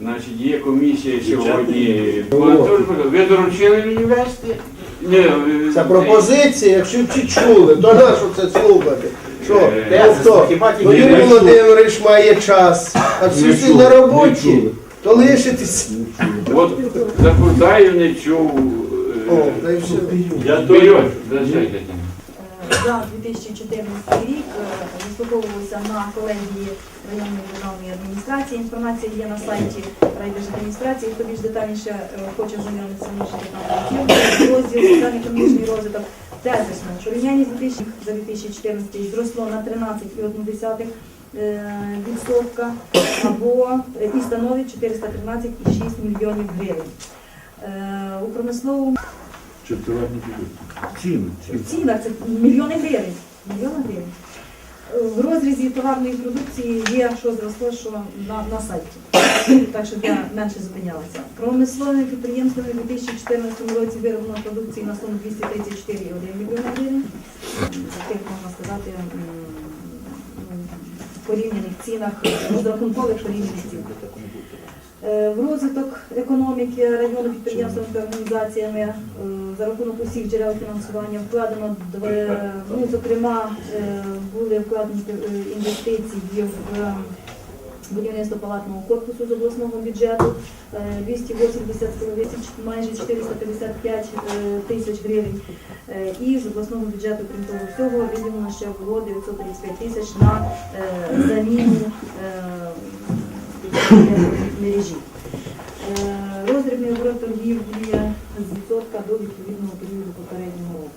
Значить, є комісія сьогодні. Ви доручили мені вести? Ні, е, Це пропозиція, якщо чи чули, то на що це слухати? Що? Е, Ну хто? Ну Юрій Володимирович має час, а всі всі на роботі, то лишитись. От запитаю, не чув. е, О, та й все. Я Вперед, зачайте. За 2014 рік е, вислуховувалися на колегії районної державної адміністрації. Інформація є на сайті райдержадміністрації. Хто більш детальніше е, хоче може там розділ соціально-економічний розвиток. Тезисно, з 2000 за 2014 зросло на 13,1% е, відсотка або і становить 413,6 мільйонів гривень. У промисловому Ціни. в цінах це мільйони гривень. Мільйони гривень. В розрізі товарної продукції є, що зросло, що на, на сайті. Так що я менше зупинялася. Промисловими підприємствами у 2014 році вироблено продукції на суму 234,1 мільйона гривень. За тих, можна сказати, м, порівняних цінах, розрахункових порівняних цін. Е, В розвиток економіки району підприємствами та організаціями е, за рахунок усіх джерел фінансування вкладено ну, зокрема е, були вкладені інвестиції в будівництво палатного корпусу з обласного бюджету е, 280 тисяч, майже 455 е, тисяч гривень. І з обласного бюджету, крім того всього, виділено ще було 935 тисяч на заміну мережі. Е, Роздрібний оборот торгівлі з відсотка до відповідного періоду попереднього року.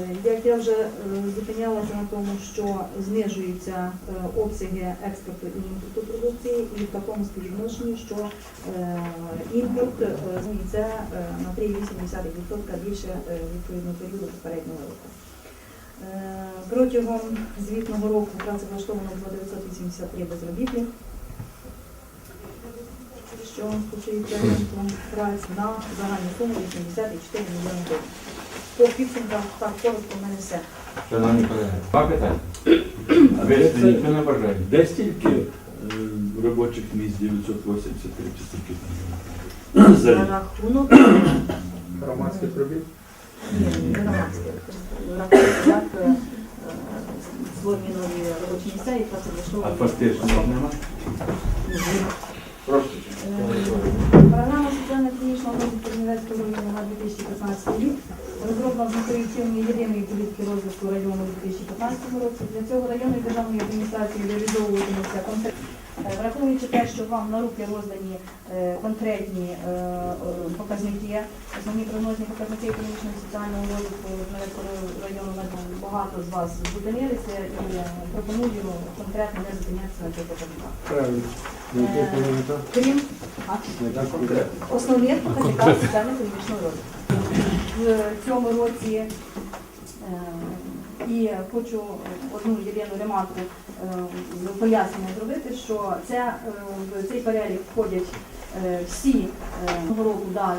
Е, Як я вже е, зупинялася на тому, що знижуються обсяги експорту і імпорту продукції, і в такому співвідношенні, що імпорт зміниться е, на 3,8% більше е, відповідно періоду попереднього року. Протягом звітного року працевлаштовано було 983 безробітних, що ринку праці на загальну суму 84 мільйони гривень. По підсумках так коротко в мене все. Шановні колеги, два питання. Ви ніхто не бажає. Де стільки е, робочих місць 983 чи стільки там? На За рік? рахунок Громадських робіт. ні, не громадське. Рахунок як е, створені нові робочі місця і А працевлаштовані. фактично нема? Просто. Е, Програма соціально-економічного розвитку Чернівецького району на 2015 рік розроблена з метою єдиної політики розвитку району у 2015 році. Для цього районної державної адміністрації реалізовуватиметься конкретно. Враховуючи те, що вам на руки роздані е, конкретні е, е, показники, основні прогнозні показники економічного соціального розвитку району, багато з вас зупинилися і пропоную конкретно не зупинятися на цих показниках. Крім а, основних показниках соціально-економічного розвитку. В цьому році е, і хочу одну єдину ремарку пояснення зробити, що це, е, в цей перелік входять е, всі е, цього року, да,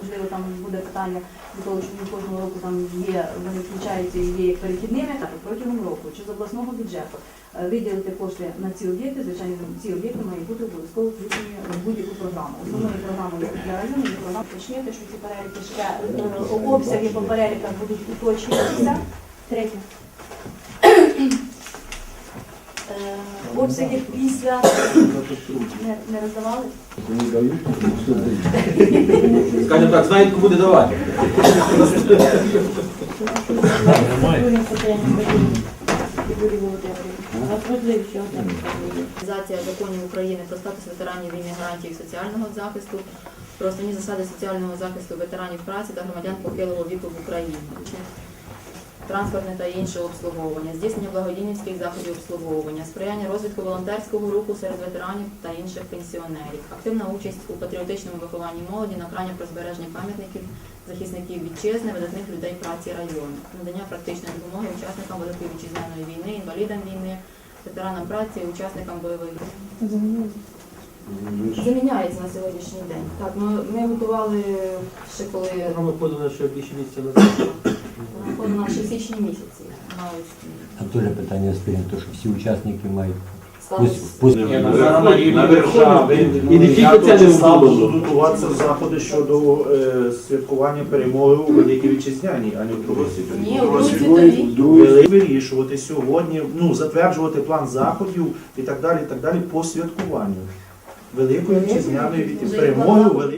можливо там буде питання до того, що кожного року там є, вони включаються і є як перехідними, протягом року, чи з обласного бюджету. е, Виділити кошти на ці об'єкти, звичайно, ці об'єкти мають бути обов'язково включені в будь-яку програму. Основною програмою для району є програма уточнити, що ці переліки ще е, обсяги по переліках будуть уточнюватися. Третє. Обсяги після не, не роздавали. Скажімо так, знають, кому буде давати. Юрій Володимирович. Реалізація законів України про статус ветеранів війни, гарантії соціального захисту, про основні засади соціального захисту ветеранів праці та громадян похилого віку в Україні. Транспортне та інше обслуговування, здійснення благодійницьких заходів обслуговування, сприяння розвитку волонтерського руху серед ветеранів та інших пенсіонерів, активна участь у патріотичному вихованні молоді, накрання про збереження пам'ятників захисників вітчизни, видатних людей праці району, надання практичної допомоги учасникам Великої вітчизняної війни, інвалідам війни, ветеранам праці, учасникам бойових. Заміняється на сьогоднішній день. Так, ми, ми готували ще коли Ми подали, що більше місця назад. Вона ще в січні місяці. на ось, Там теж питання спільне, тому що всі учасники мають Ні, на- на- на рівні держави. І не тільки це не будуть готуватися заходи щодо е, святкування перемоги у Великій Вітчизняній, а не в Другій світовій. У Другій світовій. Вели- Вирішувати сьогодні, ну, затверджувати план заходів і так далі, і так далі по святкуванню Великої Вітчизняної вітчизняної перемоги у. Великій.